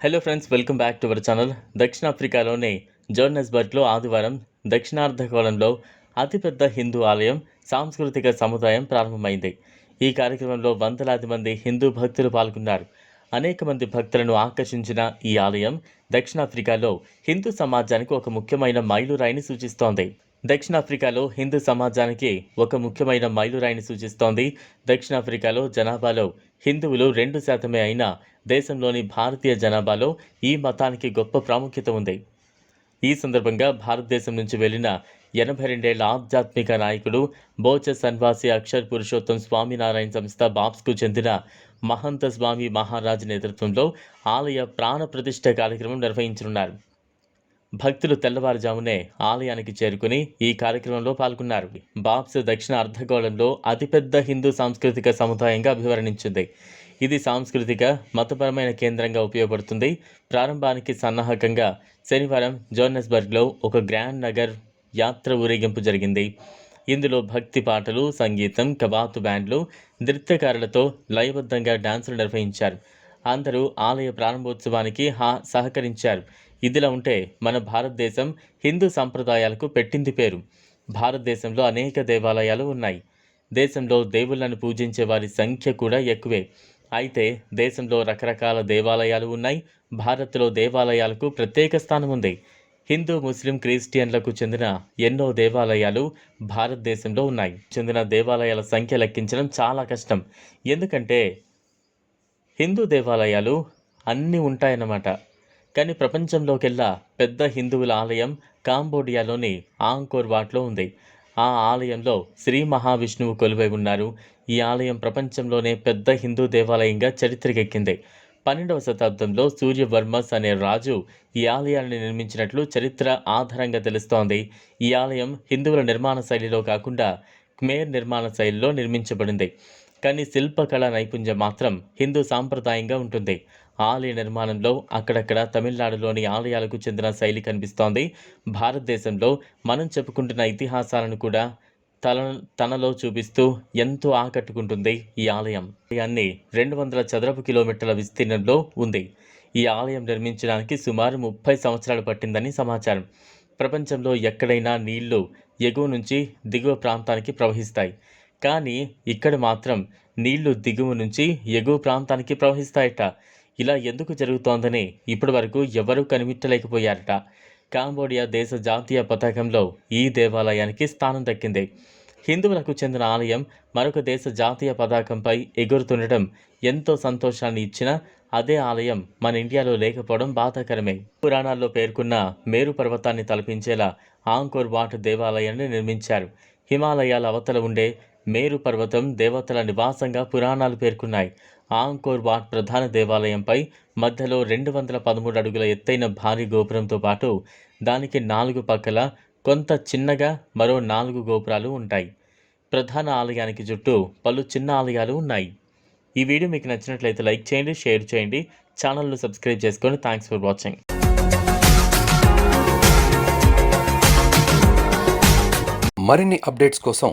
Hello friends welcome back to our channel దక్షిణాఫ్రికాలోని జోర్నెస్బర్గ్లో ఆదివారం దక్షిణార్ధగోళంలో అతిపెద్ద హిందూ ఆలయం సాంస్కృతిక సముదాయం ప్రారంభమైంది. ఈ కార్యక్రమంలో వందలాది మంది హిందూ భక్తులు పాల్గొన్నారు. అనేక మంది భక్తులను ఆకర్షించిన ఈ ఆలయం దక్షిణాఫ్రికాలో హిందూ సమాజానికి ఒక ముఖ్యమైన మైలురాయిని సూచిస్తోంది. దక్షిణాఫ్రికాలో హిందూ సమాజానికి ఒక ముఖ్యమైన మైలురాయిని సూచిస్తోంది. దక్షిణాఫ్రికాలో జనాభాలో హిందువులు రెండు శాతమే అయినా దేశంలోని భారతీయ జనాభాలో ఈ మతానికి గొప్ప ప్రాముఖ్యత ఉంది. ఈ సందర్భంగా భారతదేశం నుంచి వెళ్ళిన ఎనభై రెండేళ్ళ ఆధ్యాత్మిక నాయకుడు బోచ సన్వాసి అక్షర్ పురుషోత్తం స్వామినారాయణ సంస్థ బాబ్స్కు చెందిన మహంత స్వామి మహారాజ్ నేతృత్వంలో ఆలయ ప్రాణ ప్రతిష్ఠ కార్యక్రమం నిర్వహించనున్నారు. భక్తులు తెల్లవారుజామునే ఆలయానికి చేరుకుని ఈ కార్యక్రమంలో పాల్గొన్నారు. బాబ్స్ దక్షిణ అర్ధగోళంలో అతిపెద్ద హిందూ సాంస్కృతిక సముదాయంగా అభివర్ణించింది. ఇది సాంస్కృతిక మతపరమైన కేంద్రంగా ఉపయోగపడుతుంది. ప్రారంభానికి సన్నాహకంగా శనివారం జోర్నెస్బర్గ్లో ఒక గ్రాండ్ నగర్ యాత్ర ఊరేగింపు జరిగింది. ఇందులో భక్తి పాటలు సంగీతం కబాతు బ్యాండ్లు నృత్యకారులతో లయబద్ధంగా డాన్సులు నిర్వహించారు. అందరూ ఆలయ ప్రారంభోత్సవానికి హా సహకరించారు. ఇదిలా ఉంటే మన భారతదేశం హిందూ సంప్రదాయాలకు పెట్టింది పేరు. భారతదేశంలో అనేక దేవాలయాలు ఉన్నాయి. దేశంలో దేవుళ్ళను పూజించే వారి సంఖ్య కూడా ఎక్కువే. అయితే దేశంలో రకరకాల దేవాలయాలు ఉన్నాయి. భారత్లో దేవాలయాలకు ప్రత్యేక స్థానం ఉంది. హిందూ ముస్లిం క్రిస్టియన్లకు చెందిన ఎన్నో దేవాలయాలు భారతదేశంలో ఉన్నాయి. చెందిన దేవాలయాల సంఖ్య లెక్కించడం చాలా కష్టం. ఎందుకంటే హిందూ దేవాలయాలు అన్నీ ఉంటాయన్నమాట. కానీ ప్రపంచంలోకెల్లా పెద్ద హిందువుల ఆలయం కాంబోడియాలోని ఆంకోర్ వాట్లో ఉంది. ఆ ఆలయంలో శ్రీ మహావిష్ణువు కొలువై ఉన్నారు. ఈ ఆలయం ప్రపంచంలోనే పెద్ద హిందూ దేవాలయంగా చరిత్రకెక్కింది. పన్నెండవ శతాబ్దంలో సూర్యవర్మస్ అనే రాజు ఈ ఆలయాన్ని నిర్మించినట్లు చరిత్ర ఆధారంగా తెలుస్తోంది. ఈ ఆలయం హిందువుల నిర్మాణ శైలిలో కాకుండా క్మేర్ నిర్మాణ శైలిలో నిర్మించబడింది. కానీ శిల్పకళా నైపుణ్యం మాత్రం హిందూ సాంప్రదాయంగా ఉంటుంది. ఆలయ నిర్మాణంలో అక్కడక్కడ తమిళనాడులోని ఆలయాలకు చెందిన శైలి కనిపిస్తోంది. భారతదేశంలో మనం చెప్పుకుంటున్న ఇతిహాసాలను కూడా తల తనలో చూపిస్తూ ఎంతో ఆకట్టుకుంటుంది ఈ ఆలయం. ఆలయాన్ని రెండు వందల చదరపు కిలోమీటర్ల విస్తీర్ణంలో ఉంది. ఈ ఆలయం నిర్మించడానికి సుమారు ముప్పై సంవత్సరాలు పట్టిందని సమాచారం. ప్రపంచంలో ఎక్కడైనా నీళ్ళు ఎగువ నుంచి దిగువ ప్రాంతానికి ప్రవహిస్తాయి. కానీ ఇక్కడ మాత్రం నీళ్ళు దిగువ నుంచి ఎగువ ప్రాంతానికి ప్రవహిస్తాయట. ఇలా ఎందుకు జరుగుతోందని ఇప్పటి వరకు ఎవరూ కనిపెట్టలేకపోయారట. కాంబోడియా దేశ జాతీయ పతాకంలో ఈ దేవాలయానికి స్థానం దక్కింది. హిందువులకు చెందిన ఆలయం మరొక దేశ జాతీయ పతాకంపై ఎగురుతుండటం ఎంతో సంతోషాన్ని ఇచ్చిన అదే ఆలయం మన ఇండియాలో లేకపోవడం బాధాకరమే. పురాణాల్లో పేర్కొన్న మేరు పర్వతాన్ని తలపించేలా ఆంకోర్ వాట్ దేవాలయాన్ని నిర్మించారు. హిమాలయాల అవతల ఉండే మేరు పర్వతం దేవతల నివాసంగా పురాణాలు పేర్కొన్నాయి. ఆంకోర్ వాట్ ప్రధాన దేవాలయంపై మధ్యలో రెండు వందల పదమూడు అడుగుల ఎత్తైన భారీ గోపురంతో పాటు దానికి నాలుగు పక్కల కొంత చిన్నగా మరో నాలుగు గోపురాలు ఉంటాయి. ప్రధాన ఆలయానికి చుట్టూ పలు చిన్న ఆలయాలు ఉన్నాయి. ఈ వీడియో మీకు నచ్చినట్లయితే లైక్ చేయండి షేర్ చేయండి ఛానల్ను సబ్స్క్రైబ్ చేసుకొని థ్యాంక్స్ ఫర్ వాచింగ్. మరిన్ని అప్డేట్స్ కోసం